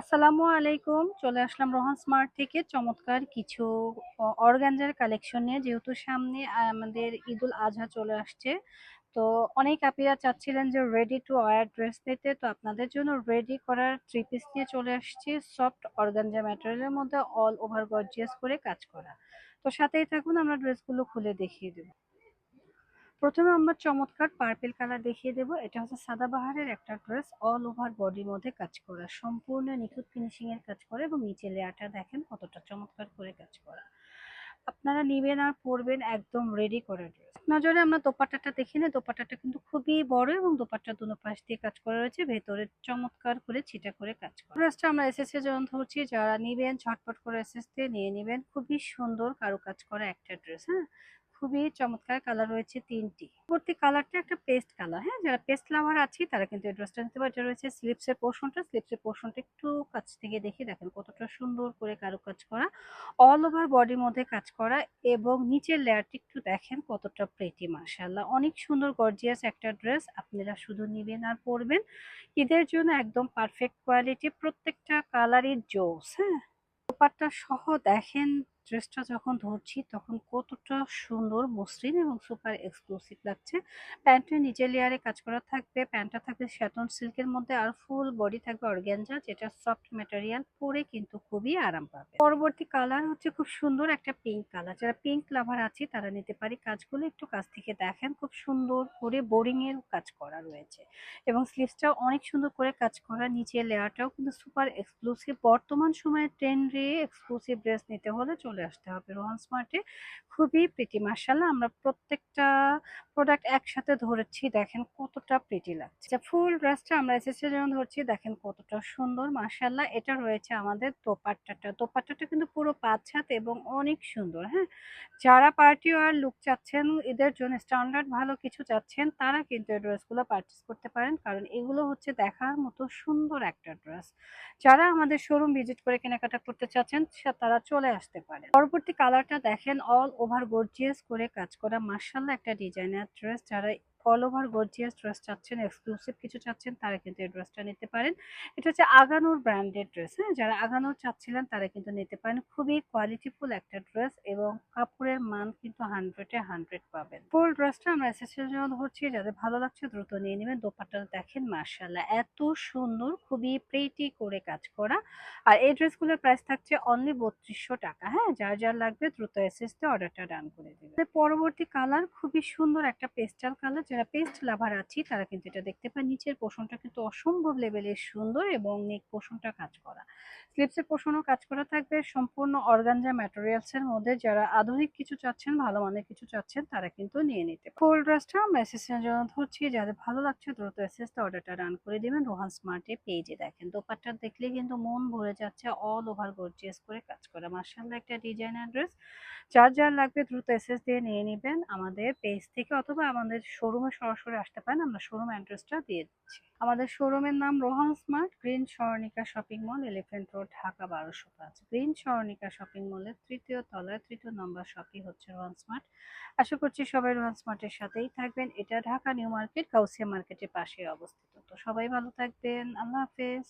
আসসালামু আলাইকুম। চলে আসলাম রোহান স্মার্ট থেকে। চমৎকার কিছু অর্গানজার কালেকশন নিয়ে। যেহেতু সামনে আমাদের ঈদুল আজহা চলে আসছে, তো অনেক আপিরা চাচ্ছিলেন যে রেডি টু ওয়ার ড্রেস নিতে। তো আপনাদের জন্য রেডি করার থ্রি পিস নিয়ে চলে আসছি। সফট অর্গানজা ম্যাটেরিয়ালের মধ্যে অল ওভার গর্জিয়াস করে কাজ করা। তো সাথেই থাকুন, আমরা ড্রেসগুলো খুলে দেখিয়ে দেবো। প্রথমে আমরা চমৎকার পার্পেল কালার দেখিয়ে দেবো। এটা হচ্ছে সাদাবাহারের একটা ড্রেস অল ওভার বডির মধ্যে কাজ করা। সম্পূর্ণ নিখুঁত ফিনিশিং এর কাজ করা এবং নিচে লেয়ারটা দেখেন কতটা চমৎকার করে কাজ করা। আপনারা নিবেন আর পরবেন একদম রেডি করে ড্রেস নজরে আমরা দোপাট্টাটা দেখি না দোপাট্টাটা কিন্তু খুবই বড় এবং দোপাট্টা দুনো পাশ দিয়ে কাজ করা রয়েছে। ভেতরে চমৎকার করে ছিটা করে কাজ করা। ড্রেসটা আমরা এসএস এর জন্য ধরছি। যারা নিবেন ঝটপট করে এসএস দিয়ে নিয়ে নেবেন। খুবই সুন্দর কারুকাজ করা একটা ড্রেস হ্যাঁ? খুবই চমৎকার কালার রয়েছে তিনটি। পরবর্তী কালারটা একটা পেস্ট কালার হ্যাঁ? যারা পেস্ট লাভার আছে, তারা কিন্তু এই ড্রেসটা নিতে পারে। এটা রয়েছে স্লিপসের পোর্শনটা স্লিপসের পোর্শনটা একটু কাছ থেকে দেখে দেখেন কতটা সুন্দর করে কারুকাজ করা। অল ওভার বডির মধ্যে কাজ করা এবং নিচের লেয়ারটি একটু দেখেন কতটা প্রেটি মার্শাল্লাহ অনেক সুন্দর গর্জিয়াস একটা ড্রেস আপনারা শুধু নিবেন আর পরবেন। ঈদের জন্য একদম পারফেক্ট কোয়ালিটি প্রত্যেকটা কালারই জোস হ্যাঁ? দোপাট্টা সহ দেখেন ড্রেসটা যখন ধরছি, তখন কতটা সুন্দর, মসৃণ এবং সুপার এক্সক্লুসিভ লাগছে। প্যান্টের নিচের লেয়ারে কাজ করা থাকবে, প্যান্টটা থাকবে শ্যাটন সিল্কের মধ্যে, আর ফুল বডি থাকবে অর্গ্যানজা যেটা সফট ম্যাটেরিয়াল পরে কিন্তু খুবই আরাম পাবে। পরবর্তী কালার হচ্ছে খুব সুন্দর একটা পিঙ্ক কালার যারা পিঙ্ক লাভার আছে, তারা নিতে পারি কাজগুলো। একটু কাছ থেকে দেখেন, খুব সুন্দর করে বোরিং এর কাজ করা রয়েছে। এবং স্লিভসটাও অনেক সুন্দর করে কাজ করা নিচের লেয়ারটাও কিন্তু সুপার এক্সক্লুসিভ বর্তমান সময়ে ট্রেন্ডে এক্সক্লুসিভ ড্রেস নিতে হলে চলে আসতে হবে। রোহান স্মার্টে খুবই প্রিটি মার্শাল্লাহ আমরা প্রত্যেকটা প্রোডাক্ট একসাথে ধরেছি, দেখেন কতটা প্রিটি লাগছে। ফুল ড্রেসটা আমরা এসেছি যেমন ধরছি, দেখেন কতটা সুন্দর মার্শাল্লাহ এটা রয়েছে আমাদের দোপাট্টাটা। দোপাট্টাটা কিন্তু পুরো পাঁচ হাত এবং অনেক সুন্দর হ্যাঁ? যারা পার্টি আর লুক চাচ্ছেন, এদের জন্য স্ট্যান্ডার্ড ভালো কিছু চাচ্ছেন, তারা কিন্তু এই ড্রেসগুলো পারচেস করতে পারেন। কারণ এগুলো হচ্ছে দেখার মতো সুন্দর একটা ড্রেস যারা আমাদের শোরুম ভিজিট করে কেনাকাটা করতে চাচ্ছেন তারা চলে আসতে পারে পরবর্তী কালারটা দেখেন অল ওভার গর্জিয়াস করে কাজ করা। মার্শাল্লাহ একটা ডিজাইনার ড্রেস যারা অল ওভার গর্জিয়াস ড্রেস চাচ্ছেন এক্সক্লুসিভ কিছু চাচ্ছেন, তারা কিন্তু এই ড্রেসটা নিতে পারেন। এটা হচ্ছে আগানোর ব্র্যান্ডেড ড্রেস হ্যাঁ? যারা আগানোর চাচ্ছিলেন, তারা কিন্তু নিতে পারেন। খুবই কোয়ালিটিফুল একটা ড্রেস এবং কাপড়ের মান কিন্তু হান্ড্রেডে হান্ড্রেড পাবেন। ফুল ড্রেসটা আমরা এসেসের জন্য ধরছি, যাদের ভালো লাগছে দ্রুত নিয়ে নেবেন। দোপাট্টা দেখেন মার্শাল্লাহ এত সুন্দর, খুবই প্রেটি করে কাজ করা। আর এই ড্রেসগুলোর প্রাইস থাকছে অনলি বত্রিশশো টাকা হ্যাঁ? যার যার লাগবে দ্রুত এসএসতে অর্ডারটা ডান করে দেবে পরবর্তী কালার খুবই সুন্দর একটা পেস্টাল কালার যারা পেস্ট লাভার আছি, তারা কিন্তু এটা দেখতে পায়। নিচের পোষণটা কিন্তু অসম্ভব লেভেলের সুন্দর এবং নেক পোষণটা কাজ করা। স্লিপসের পোষণও কাজ করা থাকবে। সম্পূর্ণ অর্গানজা ম্যাটেরিয়ালস এর মধ্যে যারা আধুনিক কিছু চাচ্ছেন, ভালো মানের কিছু চাচ্ছেন, তারা কিন্তু নিয়ে নিতে ফুল ড্রেসটা আমরা জন্য ধরছি। যাদের ভালো লাগছে, দ্রুত এসএসতে অর্ডারটা রান করে দিবেন। রোহান স্মার্টে পেজে দেখেন। দোপাট্টা দেখলে কিন্তু মন ভরে যাচ্ছে। অল ওভার গর্জিয়াস করে কাজ করা। মার্শাল্লাহ একটা ডিজাইনার ড্রেস যার যার লাগবে, দ্রুত এসএস দিয়ে নিয়ে নেবেন। আমাদের পেজ থেকে অথবা আমাদের শোরুমে সরাসরি আসতে পারেন, আমরা শোরুম অ্যাড্রেসটা দিয়ে দিচ্ছি। আমাদের শোরুমের নাম Rohan smart, green Swarnika shopping mall Elephant Road Dhaka বারোশো পাঁচ। গ্রিন স্বর্ণিকা শপিং মলের তৃতীয় তলায়, তৃতীয় নম্বর শপই হচ্ছে রোহান স্মার্ট। আশা করছি সবাই রোহান স্মার্টের সাথেই থাকবেন। এটা ঢাকা নিউ মার্কেট, কাউসিয়া মার্কেটের পাশে অবস্থিত। তো সবাই ভালো থাকবেন। আল্লাহ হাফেজ।